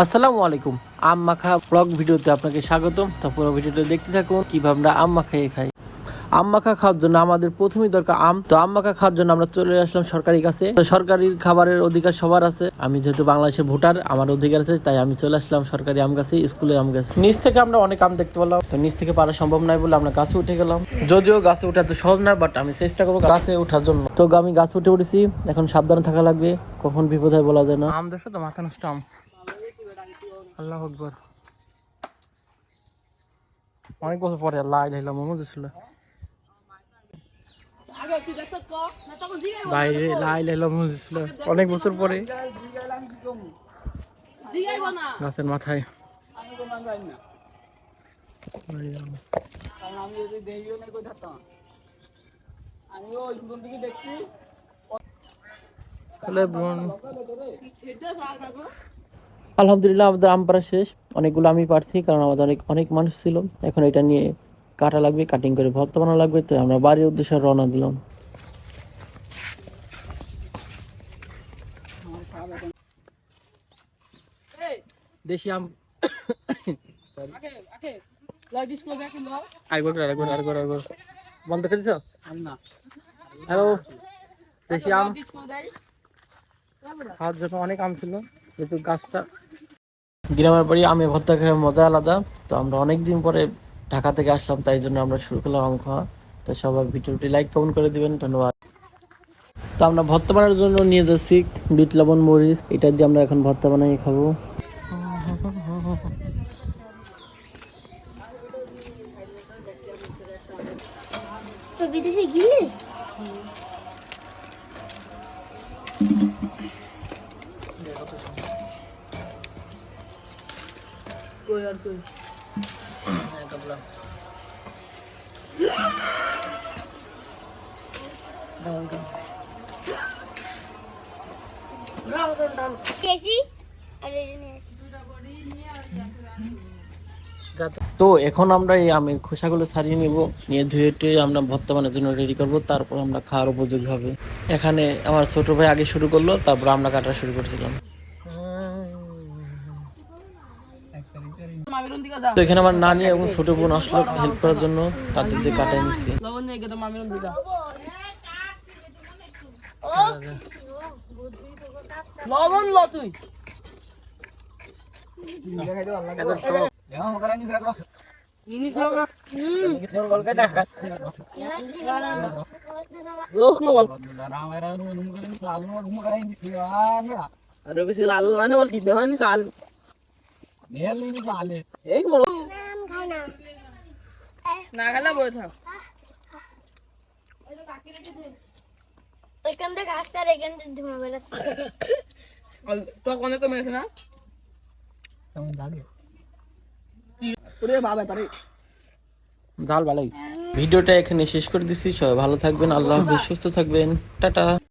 আসসালামু আলাইকুম। আম মাখা ব্লগ ভিডিওতে আপনাকে স্বাগতম। তো পুরো ভিডিওটা দেখতে থাকুন, কীভাবে আমরা আম মাখাই খাই। আম মাখা খাওয়ার জন্য আমাদের প্রথমেই দরকার আম। তো আম মাখা খাওয়ার জন্য আমরা চলে আসলাম সরকারি কাছে। তো সরকারি খাবারের অধিকার সবার আছে। আমি যেহেতু বাংলাদেশের ভোটার, আমার অধিকার আছে, তাই আমি চলে আসলাম সরকারি আম গাছে, স্কুলের আম গাছে। নিচ থেকে আমরা অনেক আম দেখতে পেলাম। তো নিচ থেকে পারা সম্ভব নয় বলে আমরা গাছে উঠে গেলাম। যদিও গাছে ওঠা তো সহজ না বাট আমি চেষ্টা করব গাছে ওঠার জন্য। তো আমি গাছে উঠে উঠেছি এখন সাবধানে থাকা লাগবে। কখন বিপদ হয় বলা যায় না। আম দেখো তো? মাথা নষ্ট আম। আল্লাহ আকবর। অনেক বছর পরে আল্লাহ আইলাম মোমো দিছিল লাই লাইলাম মোমো দিছিল অনেক বছর পরে। গাছের মাথায়। আলহামদুলিল্লাহ আমাদের আম পাড়া শেষ। অনেকগুলো আমি পারছি কারণ আমাদের অনেক অনেক মানুষ ছিল। এখন এটা নিয়ে কাটা লাগবে কাটিং করে ভর্তা বানানো লাগবে তো আমরা বাড়ির উদ্দেশ্যে রওনা দিলাম। দেশি আম। বন্ধ করে দিছ? হ্যালো দেশি আম। খাওয়ার জন্য অনেক আম ছিল যেহেতু গাছটা গ্রামের বাড়ি আমি ভর্তা খেয়ে মজা আলাদা। তো আমরা অনেকদিন পরে ঢাকা থেকে আসলাম তাই জন্য আমরা শুরু করলাম আম খাওয়া তো সবাই ভিডিওটি লাইক কমেন্ট করে দিবেন। ধন্যবাদ। তো আমরা ভর্তা বানানোর জন্য নিয়ে যাচ্ছি বিট লবণ মরিচ। এটা দিয়ে আমরা এখন ভর্তা বানাই খাব। বিদেশে গিয়ে? তো এখন আমরা এই আমের খোসাগুলো ছাড়িয়ে নেব। নিয়ে ধুয়ে টুয়ে আমরা ভর্তা বানানোর জন্য রেডি করব। তারপর আমরা খাওয়ার উপযোগী হবে। এখানে আমার ছোট ভাই আগে শুরু করল তারপর আমরা কাটা শুরু করছিলাম। তো এখানে আমার নানি এবং ছোট বোন আসলো হেল্প করার জন্য তাদের দিয়ে কাটাই নিচ্ছি লবণ ল তুই। আরে বেশি লাল মানে বল কি বেহানি সাল এই বড় নাম খাই না না বই থাক। এখান থেকে আসছে আর এখান থেকে ধুমা বেরোচ্ছে। তো কোনে তো মেছে না? জাল ভালোই। ভিডিওটা এখানে শেষ করে দিচ্ছি সবাই ভালো থাকবেন আল্লাহ হাফেজ সুস্থ থাকবেন। টাটা।